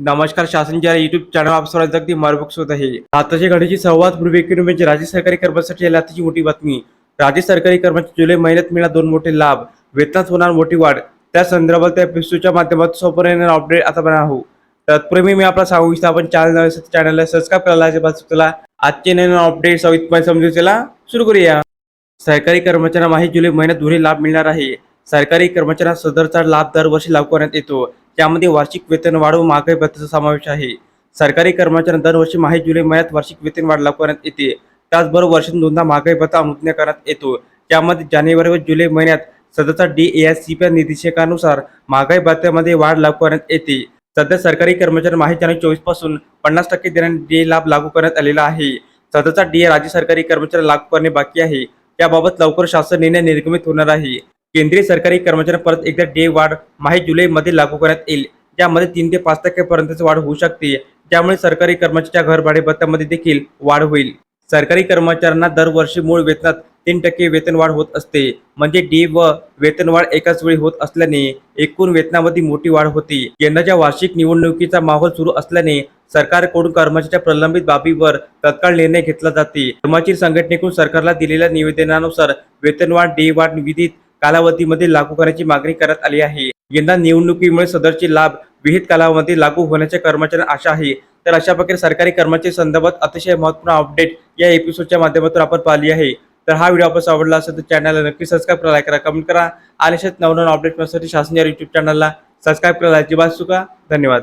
नमस्कार शासनच्या YouTube channel आप सर्वांचं अगदी मार्गदर्शक होत आहे. आताच्या घडीची संवाद पूर्वी म्हणजे राज्य सरकारी कर्मचारी आली आताची मोठी बातमी. राज्य सरकारी कर्मचारी जुलै महिन्यात मिळणार दोन मोठे लाभ. वेतनात होणार मोठी वाढ. त्या संदर्भात त्या पिस्तूच्या माध्यमातून सोपर्यंत अपडेट आता बनणार आहो तत्पूर्वी मी आपला सांगू इच्छितो आपण चॅनल चॅनलला सबस्क्राईब करायला चला. आजचे नवीन अपडेट सवितपणे समजू चला. सुरू करूया. सरकारी कर्मचाऱ्यांना माही जुलै महिन्यात दोन्ही लाभ मिळणार आहे. सरकारी कर्मचाऱ्यांना सदरचा लाभ दरवर्षी लागू करण्यात येतो. त्यामध्ये वार्षिक वेतन वाढ व महागाई भत्त्याचा समावेश आहे. सरकारी कर्मचाऱ्यांना दरवर्षी माही जुलै महिन्यात वार्षिक वेतन वाढ लागू करण्यात येते. त्याचबरोबर वर्षातून दोनदा महागाई भत्ता अनुज्ञ करण्यात येतो. त्यामध्ये जानेवारी व जुलै महिन्यात सदरचा D A S C P निर्देशकानुसार महागाई भत्त्यामध्ये वाढ लागू करण्यात येते. सध्या सरकारी कर्मचारी माही जानेवारी चोवीसपासून पन्नास टक्के देण्याने डी लाभ लागू करण्यात आलेला आहे. सध्याचा डी राज्य सरकारी कर्मचारी लागू करणे बाकी आहे. त्याबाबत लवकर शासन निर्णय निर्गमित होणार आहे. केंद्रीय सरकारी कर्मचाऱ्यांना परत एकदा डे वाढ माही जुलैमध्ये लागू करण्यात येईल. त्यामध्ये तीन ते पाच टक्क्यापर्यंतची वाढ होऊ शकते. त्यामुळे सरकारी कर्मचाऱ्यांच्या घरभाडे भत्त्यामध्ये देखील वाढ होईल. सरकारी कर्मचाऱ्यांना दरवर्षी मूळ वेतनात तीन टक्के वेतनवाढ होत असते. म्हणजे डी व वेतनवाढ एकाच वेळी होत असल्याने एकूण वेतनामध्ये मोठी वाढ होती. यंदाच्या वार्षिक निवडणुकीचा माहोल सुरू असल्याने सरकारकडून कर्मचाऱ्याच्या प्रलंबित बाबीवर तत्काळ निर्णय घेतला जाते. कर्मचारी संघटनेकडून सरकारला दिलेल्या निवेदनानुसार वेतनवाढ डे वाढ विधित कालावधीमध्ये लागू करण्याची मागणी करण्यात आली आहे. यंदा निवडणुकीमुळे सदरचे लाभ विहित कालावधीमध्ये लागू होण्याच्या कर्मचाऱ्यांना आशा आहे. तर अशा प्रकारे सरकारी कर्मचारी संदर्भात अतिशय महत्त्वपूर्ण अपडेट या एपिसोडच्या माध्यमातून आपण पाहिली आहे. तर हा व्हिडिओ आपण आवडला असेल तर चॅनलला नक्की सबस्क्राईब करा लाईक करा कमेंट करा. आणि अशाच नवनवीन अपडेट मिळण्यासाठी शासन या युट्यूब चॅनलला सबस्क्राईब करायला अजिबात चुका धन्यवाद.